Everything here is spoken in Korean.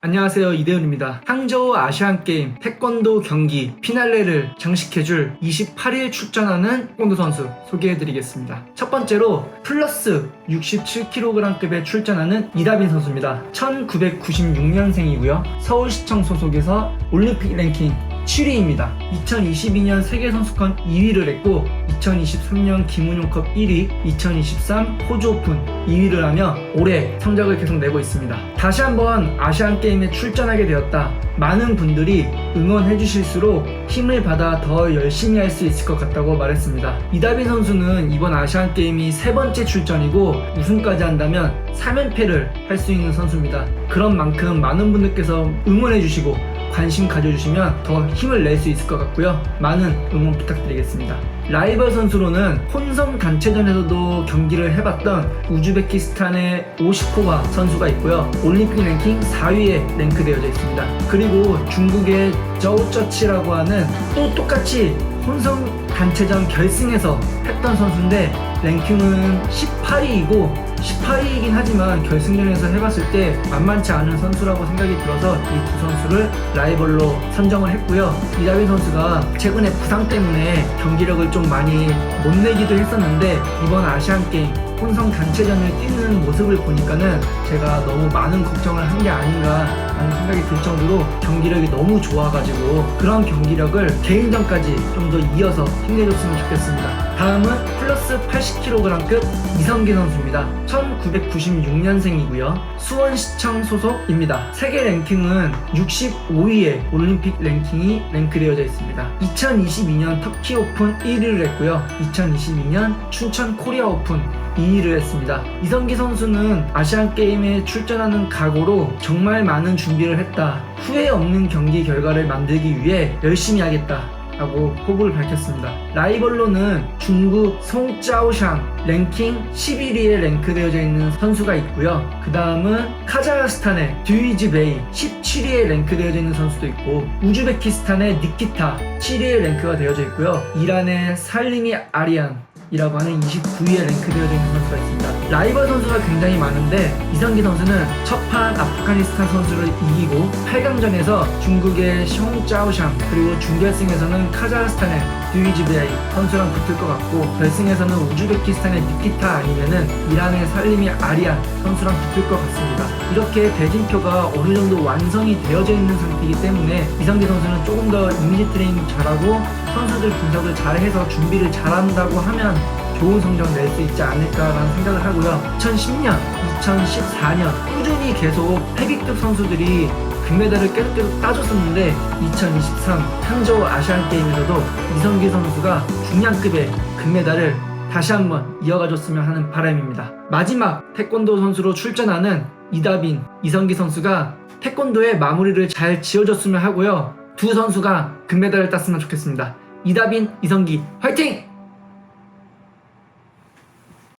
안녕하세요 이대훈입니다. 항저우 아시안게임 태권도 경기 피날레를 장식해줄 28일 출전하는 태권도 선수 소개해드리겠습니다. 첫 번째로 플러스 67kg급에 출전하는 이다빈 선수입니다. 1996년생이고요. 서울시청 소속에서 올림픽 랭킹 7위입니다. 2022년 세계선수권 2위를 했고 2023년 김은용컵 1위, 2023 호주 오픈 2위를 하며 올해 성적을 계속 내고 있습니다. 다시 한번 아시안 게임에 출전하게 되었다. 많은 분들이 응원해 주실수록 힘을 받아 더 열심히 할 수 있을 것 같다고 말했습니다. 이다빈 선수는 이번 아시안 게임이 세 번째 출전이고 우승까지 한다면 3연패를 할 수 있는 선수입니다. 그런 만큼 많은 분들께서 응원해 주시고 관심 가져주시면 더 힘을 낼 수 있을 것 같고요. 많은 응원 부탁드리겠습니다. 라이벌 선수로는 혼성 단체전에서도 경기를 해봤던 우즈베키스탄의 오시코바 선수가 있고요. 올림픽 랭킹 4위에 랭크되어져 있습니다. 그리고 중국의 저우쩌치라고 하는 또 똑같이 혼성 단체전 결승에서 했던 선수인데 랭킹은 18위이고 18위이긴 하지만 결승전에서 해봤을 때 만만치 않은 선수라고 생각이 들어서 이 두 선수를 라이벌로 선정을 했고요. 이다빈 선수가 최근에 부상 때문에 경기력을 좀 많이 못 내기도 했었는데 이번 아시안 게임 혼성 단체전을 뛰는 모습을 보니까는 제가 너무 많은 걱정을 한 게 아닌가 라는 생각이 들 정도로 경기력이 너무 좋아가지고 그런 경기력을 개인전까지 좀 더 이어서 힘내줬으면 좋겠습니다. 다음은 플러스 80kg급 이성기 선수입니다. 1996년생이고요. 수원시청 소속입니다. 세계 랭킹은 65위에 올림픽 랭킹이 랭크되어져 있습니다. 2022년 터키 오픈 1위를 했고요. 2022년 춘천 코리아 오픈 2위를 했습니다. 이성기 선수는 아시안 게임에 출전하는 각오로 정말 많은 준비를 했다. 후회 없는 경기 결과를 만들기 위해 열심히 하겠다. 라고 포부를 밝혔습니다. 라이벌로는 중국 송짜오샹 랭킹 11위에 랭크되어져 있는 선수가 있고요. 그 다음은 카자흐스탄의 듀이즈 베이 17위에 랭크되어져 있는 선수도 있고 우즈베키스탄의 니키타 7위에 랭크가 되어져 있고요. 이란의 살리미 아리안 이라고 하는 29위에 랭크되어져 있는 선수가 있습니다. 라이벌 선수가 굉장히 많은데 이성기 선수는 첫판 아프가니스탄 선수를 이기고 8강전에서 중국의 숑짜오샹 그리고 준결승에서는 카자흐스탄의 듀이즈베이 선수랑 붙을 것 같고 결승에서는 우즈베키스탄의 니키타 아니면은 이란의 살리미 아리안 선수랑 붙을 것 같습니다. 이렇게 대진표가 어느 정도 완성이 되어져 있는 상태이기 때문에 이성기 선수는 조금 더 이미지 트레이닝 잘하고 선수들 분석을 잘해서 준비를 잘한다고 하면 좋은 성적 낼 수 있지 않을까라는 생각을 하고요. 2010년, 2014년 꾸준히 계속 헤비급 선수들이 금메달을 계속 계속 따줬었는데 2023 항저우 아시안 게임에서도 이성기 선수가 중량급의 금메달을 다시 한번 이어가줬으면 하는 바람입니다. 마지막 태권도 선수로 출전하는 이다빈, 이성기 선수가 태권도의 마무리를 잘 지어줬으면 하고요. 두 선수가 금메달을 땄으면 좋겠습니다. 이다빈, 이성기 화이팅!